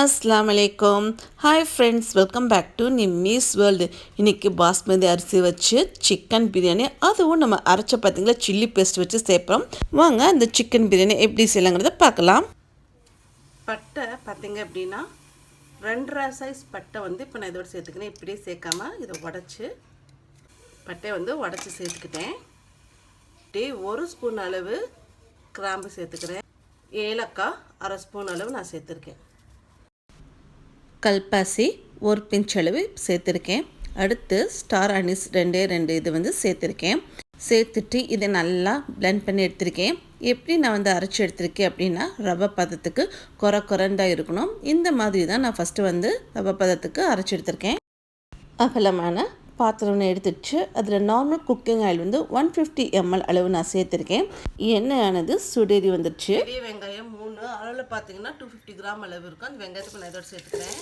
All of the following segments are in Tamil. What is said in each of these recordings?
அஸ்லாம் வலைக்கம் hi friends welcome back to Nimmi's world இன்றைக்கி பாஸ்மதி அரிசி வச்சு சிக்கன் பிரியாணி அதுவும் நம்ம அரைச்ச பார்த்தீங்களா சில்லி பேஸ்ட் வச்சு சேர்ப்போம். வாங்க அந்த சிக்கன் பிரியாணி எப்படி செய்யலாங்கிறத பார்க்கலாம். பட்டை பார்த்திங்க அப்படின்னா ரெண்டரை சைஸ் பட்டை வந்து இப்போ நான் இதோட சேர்த்துக்கினேன் இப்படியே சேர்க்காம இதை உடச்சி பட்டையை வந்து உடச்சி சேர்த்துக்கிட்டேன். அப்படியே ஒரு ஸ்பூன் அளவு கிராம்பு சேர்த்துக்கிறேன். ஏலக்காய் அரை ஸ்பூன் அளவு நான் சேர்த்துருக்கேன். கல்பாசி ஒரு பிஞ்ச் அளவு சேர்த்துருக்கேன். அடுத்து ஸ்டார் அனிஸ் ரெண்டே ரெண்டு இது வந்து சேர்த்துருக்கேன். சேர்த்துட்டு இதை நல்லா பிளெண்ட் பண்ணி எடுத்திருக்கேன். எப்படி நான் வந்து அரைச்சி எடுத்திருக்கேன் அப்படின்னா ரவை பதத்துக்கு குறை குறைண்டாக இருக்கணும். இந்த மாதிரி தான் நான் ஃபஸ்ட்டு வந்து ரவை பதத்துக்கு அரைச்சி எடுத்திருக்கேன். அகலமான பாத்திரம் எடுத்துச்சு அதில் நார்மல் குக்கிங் ஆயில் வந்து ஒன் ஃபிஃப்டி எம்எல் அளவு நான் சேர்த்துருக்கேன். எண்ணெயானது சுடேறி வந்துடுச்சு பெரிய வெங்காயம் மூணு. அளவில் பார்த்தீங்கன்னா டூ ஃபிஃப்டி கிராம் அளவு இருக்கும். அந்த வெங்காயத்துக்கு நான் இதோட சேர்த்துக்கிறேன்.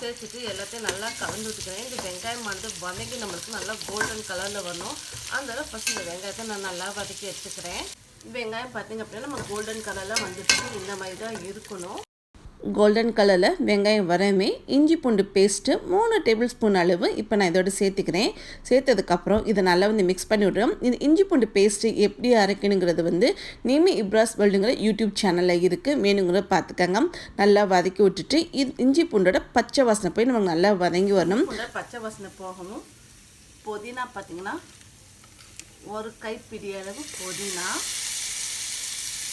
சேர்த்துட்டு எல்லாத்தையும் நல்லா கலந்து விட்டுக்கிறேன். இந்த வெங்காயம் வந்து வதங்கி நம்மளுக்கு நல்லா கோல்டன் கலரில் வரணும். அதனால ஃபஸ்ட் இந்த வெங்காயத்தை நான் நல்லா வதக்கி எடுத்துக்கிறேன். வெங்காயம் பார்த்திங்க அப்படின்னா நம்ம கோல்டன் கலரில் வந்துடுச்சு இந்த மாதிரி தான் இருக்கணும். கோல்டன் கலரில் வெங்காயம் வரமே இஞ்சி பூண்டு பேஸ்ட்டு மூணு டேபிள் ஸ்பூன் அளவு இப்போ நான் இதோட சேர்த்துக்கிறேன். சேர்த்ததுக்கப்புறம் இதை நல்லா வந்து மிக்ஸ் பண்ணி விட்றோம். இது இஞ்சி பூண்டு பேஸ்ட்டு எப்படி அரைக்கணுங்கிறது வந்து நேமி இப்ராஸ் வேர்ல்டுங்கிற யூடியூப் சேனலில் இருக்குது வேணுங்கிறத பார்த்துக்கங்க நல்லா வதக்கி விட்டுட்டு இது இஞ்சி பூண்டோட பச்சை வாசனை போய் நமக்கு நல்லா வதங்கி வரணும். பச்சை வாசனை போகணும் புதினா பார்த்திங்கன்னா ஒரு கைப்பிடி அளவு புதினா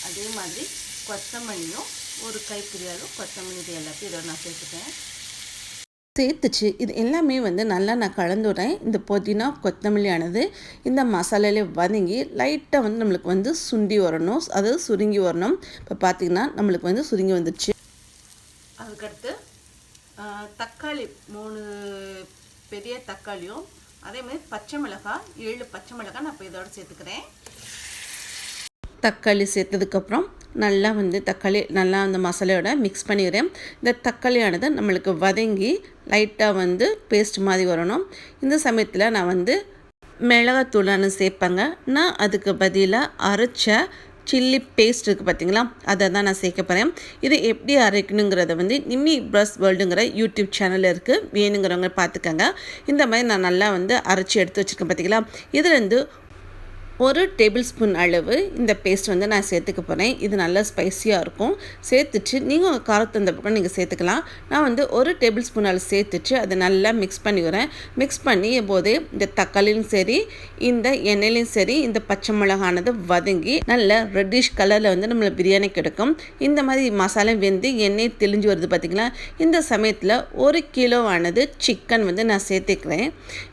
அதே மாதிரி கொத்தமல்லியும் ஒரு கைப்பிடி அளவு கொத்தமல்லி இது எல்லாத்தையும் இதோட நான் சேர்த்துட்டேன் சேர்த்துச்சு. இது எல்லாமே வந்து நல்லா நான் கலந்துடுறேன். இந்த புதினா கொத்தமல்லியானது இந்த மசாலாலே வதங்கி லைட்டாக வந்து நம்மளுக்கு வந்து சுண்டி வரணும். அதாவது சுருங்கி வரணும். இப்போ பார்த்திங்கன்னா நம்மளுக்கு வந்து சுருங்கி வந்துடுச்சு. அதுக்கடுத்து தக்காளி மூணு பெரிய தக்காளியும் அதே மாதிரி பச்சை மிளகாய் ஏழு பச்சை மிளகாய் நான் இப்போ இதோட சேர்த்துக்கிறேன். தக்காளி சேர்த்ததுக்கப்புறம் நல்லா வந்து தக்காளி நல்லா அந்த மசாலையோட மிக்ஸ் பண்ணிடுறேன் இந்த தக்காளியானது நம்மளுக்கு வதங்கி லைட்டாக வந்து பேஸ்ட் மாதிரி வரணும். இந்த சமயத்தில் நான் வந்து மிளகாத்தூளானு சேர்ப்பேங்க. நான் அதுக்கு பதிலாக அரைச்ச சில்லி பேஸ்ட் இருக்குது பார்த்தீங்களா அதை தான் நான் சேர்க்க போகிறேன் இது எப்படி அரைக்கணுங்கிறத வந்து நிம்மி ப்ரஸ் வேர்ல்டுங்கிற யூடியூப் சேனல் இருக்குது வேணுங்கிறவங்க பார்த்துக்கங்க. இந்த மாதிரி நான் நல்லா வந்து அரைச்சி எடுத்து வச்சுருக்கேன் பார்த்தீங்களா இதுலேருந்து ஒரு டேபிள் ஸ்பூன் அளவு இந்த பேஸ்ட் வந்து நான் சேர்த்துக்க போகிறேன் இது நல்லா ஸ்பைஸியாக இருக்கும். சேர்த்துட்டு நீங்கள் உங்கள் காரத்து அந்த பக்கம் நீங்கள் சேர்த்துக்கலாம். நான் வந்து ஒரு டேபிள் ஸ்பூன் அளவு சேர்த்துட்டு அதை நல்லா மிக்ஸ் பண்ணிக்கிறேன் மிக்ஸ் பண்ணி போதே இந்த தக்காளியும் சரி இந்த எண்ணெயிலையும் சரி இந்த பச்சை மிளகானது வதங்கி நல்ல ரெட்டிஷ் கலரில் வந்து நம்மளை பிரியாணி கிடைக்கும். இந்த மாதிரி மசாலா வெந்து எண்ணெய் தெளிஞ்சு வருது பார்த்திங்களா இந்த சமயத்தில் ஒரு கிலோ ஆனது சிக்கன் வந்து நான் சேர்த்துக்கிறேன்.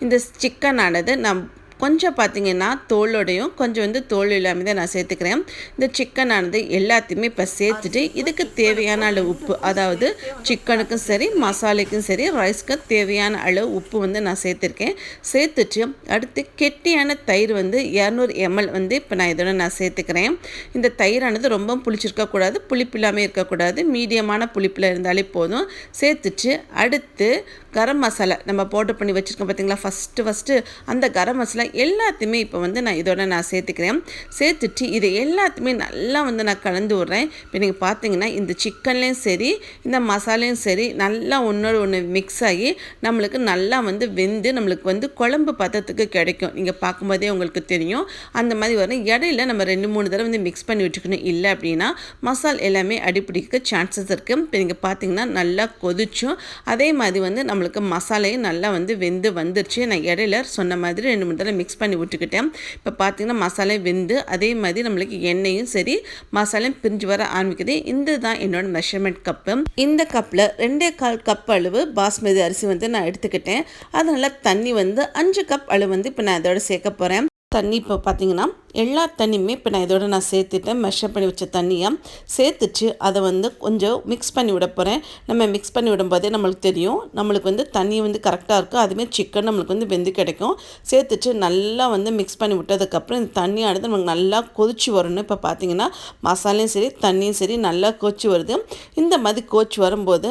இந்த சிக்கன் ஆனது நான் கொஞ்சம் பார்த்திங்கன்னா தோலோடையும் கொஞ்சம் வந்து தோல் இல்லாமல் தான் நான் சேர்த்துக்கிறேன். இந்த சிக்கனானது எல்லாத்தையுமே இப்போ சேர்த்துட்டு இதுக்கு தேவையான அளவு உப்பு அதாவது சிக்கனுக்கும் சரி மசாலைக்கும் சரி ரைஸ்க்கும் தேவையான அளவு உப்பு வந்து நான் சேர்த்துருக்கேன். சேர்த்துட்டு அடுத்து கெட்டியான தயிர் வந்து இரநூறு எம்எல் வந்து இப்போ நான் இதோட நான் சேர்த்துக்கிறேன். இந்த தயிரானது ரொம்ப புளிச்சிருக்கக்கூடாது புளிப்பு இல்லாமல் இருக்கக்கூடாது மீடியமான புளிப்பில் இருந்தாலே போதும். சேர்த்துட்டு அடுத்து கரம் மசாலா நம்ம போட்டு பண்ணி வச்சுருக்கோம் பார்த்தீங்களா ஃபஸ்ட்டு ஃபஸ்ட்டு அந்த கரம் மசாலா எல்லாத்தையுமே இப்போ வந்து நான் இதோட நான் சேர்த்துக்கிறேன். சேர்த்துட்டு இது எல்லாத்தையுமே நல்லா வந்து நான் கலந்து விட்றேன். இப்போ நீங்கள் பார்த்தீங்கன்னா இந்த சிக்கன்லேயும் சரி இந்த மசாலையும் சரி நல்லா ஒன்றோட ஒன்று மிக்ஸ் ஆகி நம்மளுக்கு நல்லா வந்து வெந்து நம்மளுக்கு வந்து குழம்பு பதத்துக்கு கிடைக்கும். நீங்கள் பார்க்கும்போதே உங்களுக்கு தெரியும். அந்த மாதிரி வரும். இடையில நம்ம ரெண்டு மூணு தடவை வந்து மிக்ஸ் பண்ணி வச்சுக்கணும் இல்லை அப்படின்னா மசால் எல்லாமே அடிப்பிடிக்க சான்சஸ் இருக்குது இப்போ நீங்கள் பார்த்தீங்கன்னா நல்லா கொதிச்சும் அதே மாதிரி வந்து நம்மளுக்கு மசாலையும் நல்லா வந்து வெந்து வந்துருச்சு. நான் இடையில சொன்ன மாதிரி ரெண்டு மூணு தடவை மிக்ஸ் பண்ணி விட்டுக்கிட்டேன். இப்போ பார்த்தீங்கன்னா மசாலா வெந்து அதே மாதிரி நம்மளுக்கு எண்ணெயும் சரி மசாலையும் பிரிஞ்சு வர ஆரம்பிக்குது. இந்த தான் என்னோட மெஷர்மெண்ட் கப்பு இந்த கப்பில் ரெண்டே கால் கப் அளவு பாஸ்மதி அரிசி வந்து நான் எடுத்துக்கிட்டேன். அதனால் தண்ணி வந்து அஞ்சு கப் அளவு வந்து இப்போ நான் அதோட சேர்க்க போகிறேன் தண்ணி இப்போ பார்த்தீங்கன்னா எல்லா தண்ணியுமே இப்போ நான் இதோட நான் சேர்த்துட்டேன். மெஷர் பண்ணி வச்ச தண்ணியாக சேர்த்துச்சு அதை வந்து கொஞ்சம் மிக்ஸ் பண்ணி விட போகிறேன் நம்ம மிக்ஸ் பண்ணி விடும்போதே நம்மளுக்கு தெரியும். நம்மளுக்கு வந்து தண்ணி வந்து கரெக்டாக இருக்கும் அதுமாரி சிக்கன் நம்மளுக்கு வந்து வெந்து கிடைக்கும். சேர்த்துச்சு நல்லா வந்து மிக்ஸ் பண்ணி விட்டதுக்கப்புறம் இந்த தண்ணியானது நமக்கு நல்லா கொதிச்சு வரணும். இப்போ பார்த்தீங்கன்னா மசாலையும் சரி தண்ணியும் சரி நல்லா கொச்சி வருது. இந்த மாதிரி கோச்சி வரும்போது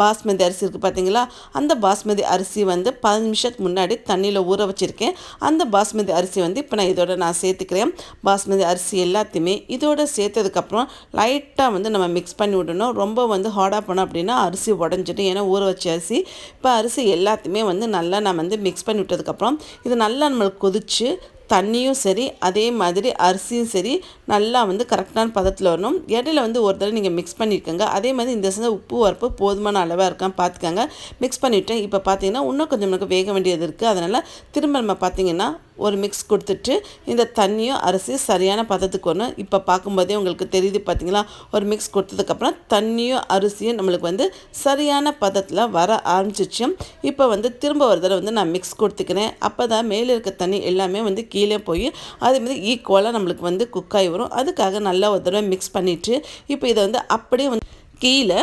பாஸ்மதி அரிசி இருக்குது பார்த்தீங்களா அந்த பாஸ்மதி அரிசி வந்து பதினஞ்சு நிமிஷத்துக்கு முன்னாடி தண்ணியில் ஊற வச்சுருக்கேன். அந்த பாஸ்மதி அரிசி வந்து இப்போ நான் இதோட நான் சேர்த்துக்கிறேன். பாஸ்மதி அரிசி எல்லாத்தையுமே இதோட சேர்த்ததுக்கப்புறம் லைட்டாக வந்து நம்ம மிக்ஸ் பண்ணி விடணும். ரொம்ப வந்து ஹார்டாக பண்ணோம் அப்படின்னா அரிசி உடஞ்சிட்டு ஏன்னா ஊற வச்ச அரிசி இப்போ அரிசி எல்லாத்தையுமே வந்து நல்லா நான் வந்து மிக்ஸ் பண்ணி விட்டதுக்கப்புறம் இது நல்லா நம்மளுக்கு கொதிச்சு தண்ணியும் சரி அதே மாதிரி அரிசியும் சரி நல்லா வந்து கரெக்டான பதத்தில் வரணும். இடையில வந்து ஒரு தடவை நீங்கள் மிக்ஸ் பண்ணியிருக்கோங்க அதே மாதிரி இந்த சந்த உப்பு வரப்பு போதுமான அளவாக இருக்கான்னு பார்த்துக்கோங்க மிக்ஸ் பண்ணிவிட்டேன் இப்போ பார்த்தீங்கன்னா இன்னும் கொஞ்சம் நமக்கு வேக வேண்டியது இருக்குது அதனால் திரும்ப நம்ம பார்த்தீங்கன்னா ஒரு மிக்ஸ் கொடுத்துட்டு இந்த தண்ணியும் அரிசியும் சரியான பதத்துக்கு வரணும். இப்போ பார்க்கும்போதே உங்களுக்கு தெரியுது பார்த்தீங்களா? ஒரு மிக்ஸ் கொடுத்ததுக்கப்புறம் தண்ணியும் அரிசியும் நம்மளுக்கு வந்து சரியான பதத்தில் வர ஆரம்பிச்சிச்சு. இப்போ வந்து திரும்ப ஒரு தடவை வந்து நான் மிக்ஸ் கொடுத்துக்கிறேன். அப்போ தான் மேலே இருக்க தண்ணி எல்லாமே வந்து கீழே போய் அதேமாதிரி ஈக்குவலாக நம்மளுக்கு வந்து குக்காகி வரும். அதுக்காக நல்லா ஒரு தடவை மிக்ஸ் பண்ணிவிட்டு இப்போ இதை வந்து அப்படியே வந்து கீழே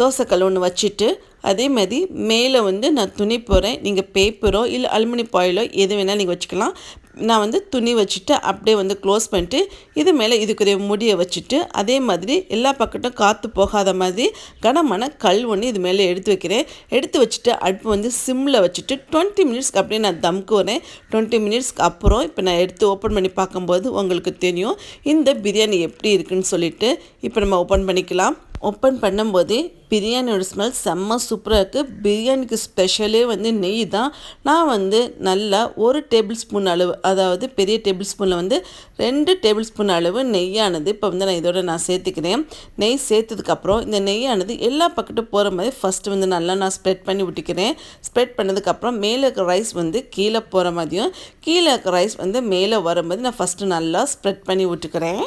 தோசைக்கல் ஒன்று வச்சுட்டு அதே மாதிரி மேலே வந்து நான் துணி போகிறேன் நீங்கள் பேப்பரோ இல்லை அலுமினி பாயிலோ எது வேணால் நீங்கள் வச்சுக்கலாம். நான் வந்து துணி வச்சுட்டு அப்படியே வந்து க்ளோஸ் பண்ணிட்டு இது மேலே இதுக்குரிய முடியை வச்சுட்டு அதே மாதிரி எல்லா பக்கட்டும் காற்று போகாத மாதிரி கனமான கல் ஒன்று இது மேலே எடுத்து வைக்கிறேன். எடுத்து வச்சுட்டு அடுப்பு வந்து சிம்மில் வச்சுட்டு டுவெண்ட்டி மினிட்ஸ்க்கு அப்படியே நான் தம்க்கு வரேன். டுவெண்ட்டி மினிட்ஸ்க்கு அப்புறம் இப்போ நான் எடுத்து ஓப்பன் பண்ணி பார்க்கும்போது உங்களுக்கு தெரியும். இந்த பிரியாணி எப்படி இருக்குன்னு சொல்லிட்டு இப்போ நம்ம ஓப்பன் பண்ணிக்கலாம். ஓப்பன் பண்ணும்போதே பிரியாணியோட ஸ்மெல் செம்ம சூப்பராக இருக்குது பிரியாணிக்கு ஸ்பெஷலே வந்து நெய் தான். நான் வந்து நல்லா ஒரு டேபிள் ஸ்பூன் அளவு அதாவது பெரிய டேபிள் ஸ்பூனில் வந்து ரெண்டு டேபிள் ஸ்பூன் அளவு நெய்யானது இப்போ வந்து நான் இதோட நான் சேர்த்துக்கிறேன். நெய் சேர்த்ததுக்கப்புறம் இந்த நெய்யானது எல்லா பக்கட்டும் போகிற மாதிரி ஃபஸ்ட்டு வந்து நல்லா நான் ஸ்ப்ரெட் பண்ணி விட்டுக்கிறேன். ஸ்ப்ரெட் பண்ணதுக்கப்புறம் மேலே இருக்க ரைஸ் வந்து கீழே போகிற மாதிரியும் கீழே இருக்க ரைஸ் வந்து மேலே வர மாதிரி நான் ஃபஸ்ட்டு நல்லா ஸ்ப்ரெட் பண்ணி விட்டுக்கிறேன்.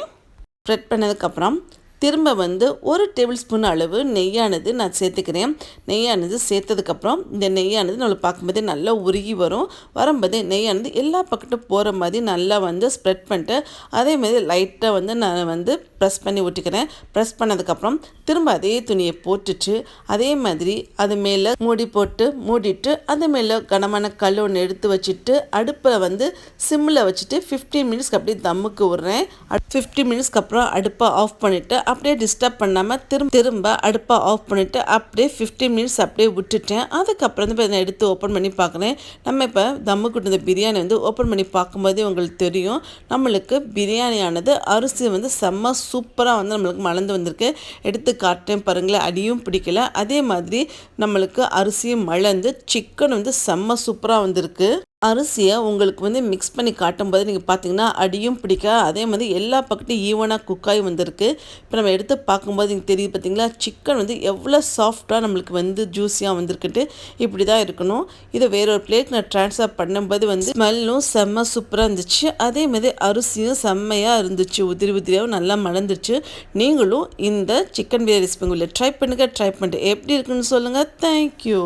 ஸ்ப்ரெட் பண்ணதுக்கப்புறம் திரும்ப வந்து ஒரு டேபிள் ஸ்பூன் அளவு நெய்யானது நான் சேர்த்துக்கிறேன். நெய்யானது சேர்த்ததுக்கப்புறம் இந்த நெய்யானது நம்மளை பார்க்கும்போதே நல்லா உருகி வரும். வரும்போதே நெய்யானது எல்லா பக்கத்தும் போகிற மாதிரி நல்லா வந்து ஸ்ப்ரெட் பண்ணிட்டு அதே மாதிரி லைட்டாக வந்து நான் வந்து ப்ரெஸ் பண்ணி விட்டுக்கிறேன் ப்ரெஸ் பண்ணதுக்கப்புறம் திரும்ப அதே துணியை போட்டுட்டு அதே மாதிரி அது மேலே மூடி போட்டு மூடிட்டு அது மேலே கனமான கல் ஒன்று எடுத்து வச்சுட்டு அடுப்பில் வந்து சிம்மில் வச்சுட்டு ஃபிஃப்டீன் மினிட்ஸ்க்கு அப்படியே தம்முக்கு விட்றேன். ஃபிஃப்டி மினிட்ஸ்க்கு அப்புறம் அடுப்பை ஆஃப் பண்ணிவிட்டு அப்படியே டிஸ்டர்ப் பண்ணாமல் திரும்ப திரும்ப அடுப்பை ஆஃப் பண்ணிவிட்டு அப்படியே ஃபிஃப்டீன் மினிட்ஸ் அப்படியே விட்டுட்டேன். அதுக்கப்புறம் வந்து இப்போ நான் எடுத்து ஓப்பன் பண்ணி பார்க்குறேன். நம்ம இப்போ தம்மு கொடுத்த பிரியாணி வந்து ஓப்பன் பண்ணி பார்க்கும்போதே உங்களுக்கு தெரியும். நம்மளுக்கு பிரியாணியானது அரிசி வந்து செம்ம சூப்பராக வந்து நம்மளுக்கு மலர்ந்து வந்திருக்கு. எடுத்து காட்டேன் பாருங்களேன். அடியும் பிடிக்கல. அதே மாதிரி நம்மளுக்கு அரிசியும் மலர்ந்து சிக்கன் வந்து செம்ம சூப்பராக வந்திருக்கு. அரிசியை உங்களுக்கு வந்து மிக்ஸ் பண்ணி காட்டும்போது நீங்கள் பார்த்தீங்கன்னா அடியும் பிடிக்கா அதே மாதிரி எல்லா பக்கத்தையும் ஈவனாக குக்காகி வந்திருக்கு. இப்போ நம்ம எடுத்து பார்க்கும்போது நீங்கள் தெரியுது பார்த்தீங்களா சிக்கன் வந்து எவ்வளோ சாஃப்டாக நம்மளுக்கு வந்து ஜூஸியாக வந்திருக்குன்ட்டு இப்படி தான் இருக்கணும். இதை வேற ஒரு பிளேட் நான் ட்ரான்ஸ்ஃபர் பண்ணும்போது வந்து ஸ்மெல்லும் செம்ம சூப்பராக இருந்துச்சு. அதே மாதிரி அரிசியும் செம்மையாக இருந்துச்சு. உதிரி உதிரியாகவும் நல்லா மலர்ந்துச்சு. நீங்களும் இந்த சிக்கன் பிரியாணி ரெசிபி உங்களை ட்ரை பண்ணுங்கள் ட்ரை பண்ணிட்டு எப்படி இருக்குன்னு சொல்லுங்கள் தேங்க்யூ